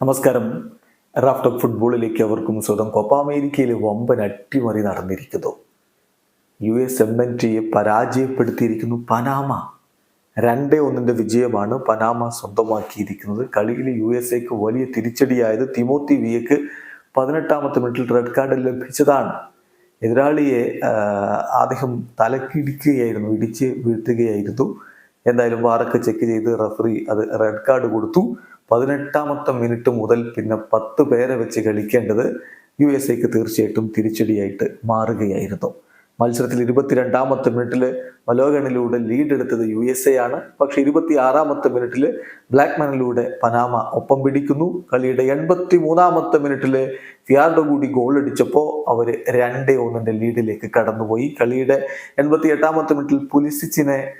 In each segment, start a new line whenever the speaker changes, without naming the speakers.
നമസ്കാരം. റാഫ്റ്റോക്ക് ഫുട്ബോളിലേക്ക് അവർക്കും സ്വന്തം കോപ്പ അമേരിക്കയിൽ വമ്പൻ അട്ടിമറി നടന്നിരിക്കുന്നു. യു എസ് എം എൻ ടിയെ പരാജയപ്പെടുത്തിയിരിക്കുന്നു പനാമ. രണ്ടേ ഒന്നിന്റെ വിജയമാണ് പനാമ സ്വന്തമാക്കിയിരിക്കുന്നത്. കളിയിൽ യു എസ് എക്ക് വലിയ തിരിച്ചടിയായത് തിമോത്തി വിയക്ക് പതിനെട്ടാമത്തെ മിനിറ്റിൽ റെഡ് കാർഡ് ലഭിച്ചതാണ്. എതിരാളിയെ അദ്ദേഹം തലക്കിടിക്കുകയായിരുന്നു ഇടിച്ച് വീഴ്ത്തുകയായിരുന്നു. എന്തായാലും വാറൊക്കെ ചെക്ക് ചെയ്ത് റഫറി അത് റെഡ് കാർഡ് കൊടുത്തു. പതിനെട്ടാമത്തെ മിനിറ്റ് മുതൽ പിന്നെ പത്ത് പേരെ വെച്ച് കളിക്കേണ്ടത് യു എസ് എക്ക് തീർച്ചയായിട്ടും തിരിച്ചടിയായിട്ട് മാറുകയായിരുന്നു. മത്സരത്തിൽ ഇരുപത്തിരണ്ടാമത്തെ മിനിറ്റിൽ മലോഗണിലൂടെ ലീഡ് എടുത്തത് യു എസ് എ ആണ്. പക്ഷെ ഇരുപത്തി ആറാമത്തെ മിനിറ്റിൽ ബ്ലാക്ക്മാനിലൂടെ പനാമ ഒപ്പം പിടിക്കുന്നു. കളിയുടെ എൺപത്തി മൂന്നാമത്തെ മിനിറ്റിൽ ഫിയാർഡോ കൂടി ഗോൾ അടിച്ചപ്പോൾ അവർ രണ്ടേ ഒന്നിന്റെ ലീഡിലേക്ക് കടന്നുപോയി. കളിയുടെ എൺപത്തി എട്ടാമത്തെ മിനിറ്റിൽ പുലിസിച്ചിനെ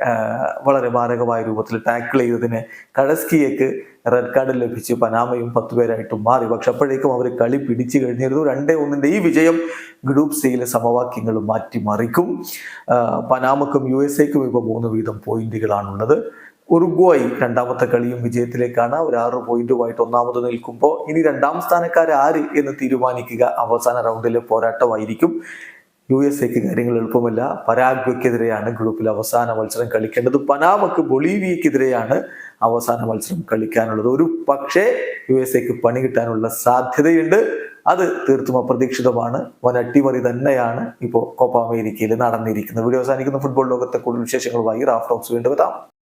വളരെ മാരകമായ രൂപത്തിൽ ടാക്കിൾ ചെയ്തതിന് കടസ്കിയേക്ക് റെഡ് കാർഡ് ലഭിച്ച്. പനാമയും പത്ത് പേരായിട്ടും മാറി. പക്ഷെ അപ്പോഴേക്കും അവർ കളി പിടിച്ചു കഴിഞ്ഞിരുന്നു. രണ്ടേ ഒന്നിന്റെ ഈ വിജയം ഗ്രൂപ്പ് സിയിലെ സമവാക്യങ്ങൾ മാറ്റിമറിക്കും. പനാമക്കും യു എസ് എക്കും ഇപ്പോൾ മൂന്ന് വീതം പോയിന്റുകളാണുള്ളത് ഉറുഗ്വായി രണ്ടാമത്തെ കളിയും വിജയത്തിലേക്കാണ്. ഒരു ആറ് പോയിന്റുമായിട്ട് ഒന്നാമത് നിൽക്കുമ്പോൾ ഇനി രണ്ടാം സ്ഥാനക്കാർ ആര് എന്ന് തീരുമാനിക്കുക അവസാന റൗണ്ടിലെ പോരാട്ടമായിരിക്കും. യു എസ് എക്ക് കാര്യങ്ങൾ എളുപ്പമല്ല. പരാഗ്വയ്ക്കെതിരെയാണ് ഗ്രൂപ്പിൽ അവസാന മത്സരം കളിക്കേണ്ടത്. പനാമക്ക് ബൊളീവിയക്കെതിരെയാണ് അവസാന മത്സരം കളിക്കാനുള്ളത്. ഒരു പക്ഷേ യു എസ് എക്ക് പണി കിട്ടാനുള്ള സാധ്യതയുണ്ട്. അത് തീർത്തും അപ്രതീക്ഷിതമാണ്. വൻ അട്ടിമറി തന്നെയാണ് ഇപ്പോൾ കോപ്പ അമേരിക്കയിൽ നടന്നിരിക്കുന്നത്. വീഡിയോ അവസാനിക്കുന്ന. ഫുട്ബോൾ ലോകത്തെ കൂടുതൽ വിശേഷങ്ങളുമായി റാഫ് ടോക്സ് വീണ്ടും എത്താം.